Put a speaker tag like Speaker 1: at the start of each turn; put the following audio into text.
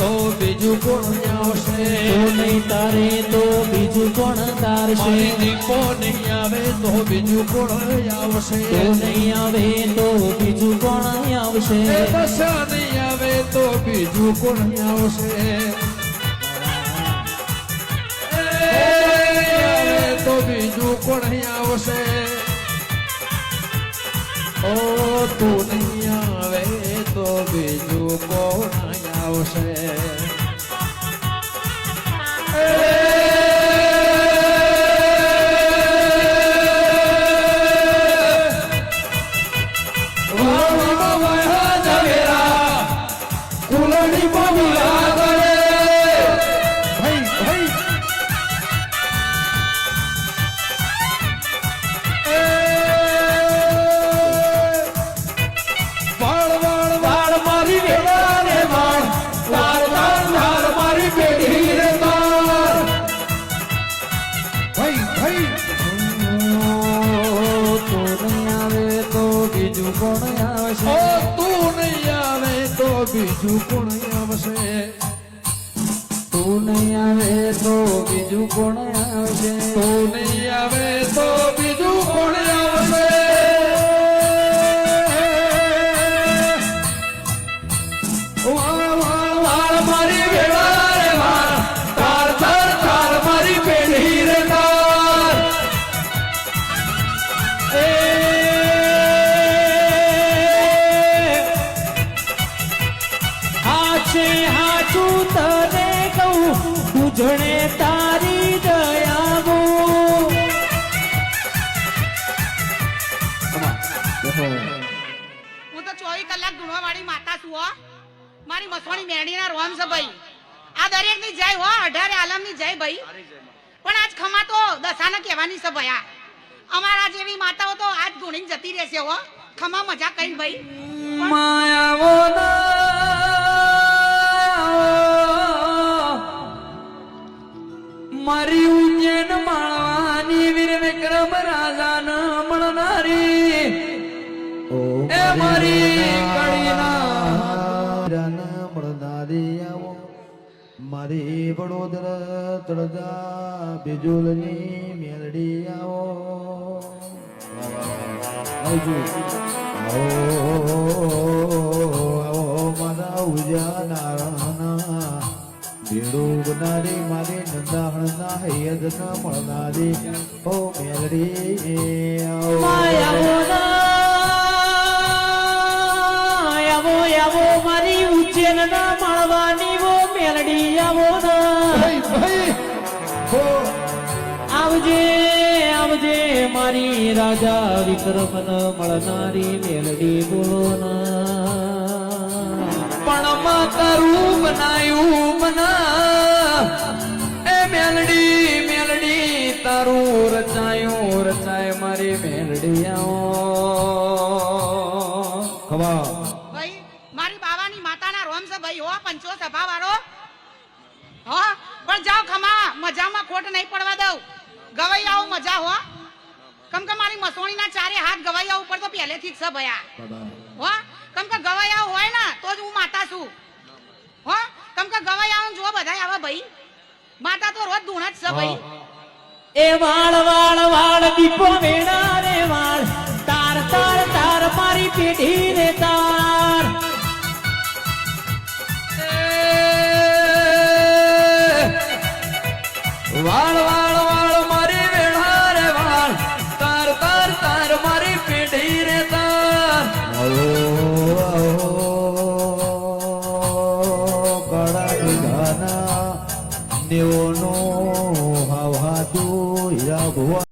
Speaker 1: તો બીજું કોણ
Speaker 2: આવશે?
Speaker 1: નહીં તારે તો બીજું કોણ
Speaker 2: તારશે? દીપો નહીં આવે તો બીજું કોણ આવશે? નહીં આવે તો બીજું કોણ આવશે? નહીં આવે તો બીજું કોણ આવશે?
Speaker 1: તો બીજું કોણ આવશે?
Speaker 2: ઓ બીજું કોણ આવશે?
Speaker 1: તું નહીં આવે તો બીજું કોણ આવશે?
Speaker 2: તું નહીં આવે વાળી
Speaker 3: માતા છું હો. મારી મસવાણી મેરડીના રોમ છે ભાઈ. આ દરેકની જય હો અઢારે આલમની જય ભાઈ. પણ આજ ખમા તો દશાને કહેવાની છે ભયા અમારા જેવી માતાઓ તો આજ ગુણીને જતી રહેશે હો. ખમા મજા કરીને ભાઈ.
Speaker 1: માયાવો મારી ઉજ્જૈન માળવાની વીર વિક્રમ રાજા ન મળનારી એ મારી
Speaker 4: મારી વડોદરા તળજા બિજુલની મેલડી આવો. આવો મારા ઉજા નારાયણ ભેડું બનારી મારી નંદાહણના હૈયદ ન મળનારી. ઓ મેલડી, આવો.
Speaker 1: આવો મારી ઉજ્જૈન ના વો આવો. આવજે આવજે મારી રાજા વિક્રમ મળનારી મેલડી બોલો પણ તારું બનાયું મના એ મેલડી મેલડી તારું રચાયું રચાય મારી મેલડી આવો
Speaker 4: ખવા
Speaker 3: ભાઈ મારી બાવાની માતાના રોમ છે ભાઈ હો પંચો સભા વાળો હો, પણ જાઓ ખમા, મજામાં ખોટ નહીં પડવા દઉં. આવો મજા હો. કમ કે મારી મસોણીના ચારે હાથ ગવૈયા ઉપર તો પહેલેથી જ ભયા. હો, કમ કે ગવાયા હોય ને, તો જ હું માતા છું. હો, કમ કે ગવાયા જો બધા આવે ભાઈ. માતા તો રોજ ધૂણ જ છે ભાઈ.
Speaker 1: એ વાળ વાળ વાળ, દીપો વેણા રે વાળ. તાર તાર તાર મારી પેઢી રે તાર વાળ વાળ વાળ, મારી વેણા રે વાળ તાર તાર તાર, મારી પેઢી રે તાર.
Speaker 4: આવો કાળા ગાના દેવોનો